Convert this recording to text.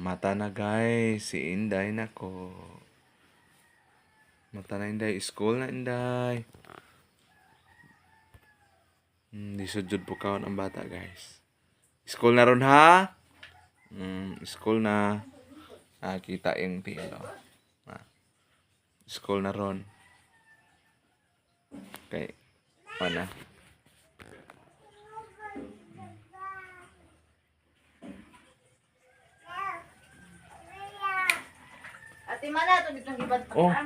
Mata na guys, si Inday nako. Mata na Inday, school na Inday. Hmm, di sujud po kaon ang bata guys. School na ron ha? Hmm, school na. Ah, kita yung tilo. Ah, school na ron. Okay. Pana. Ate mana to ditong gibad Oh. pa.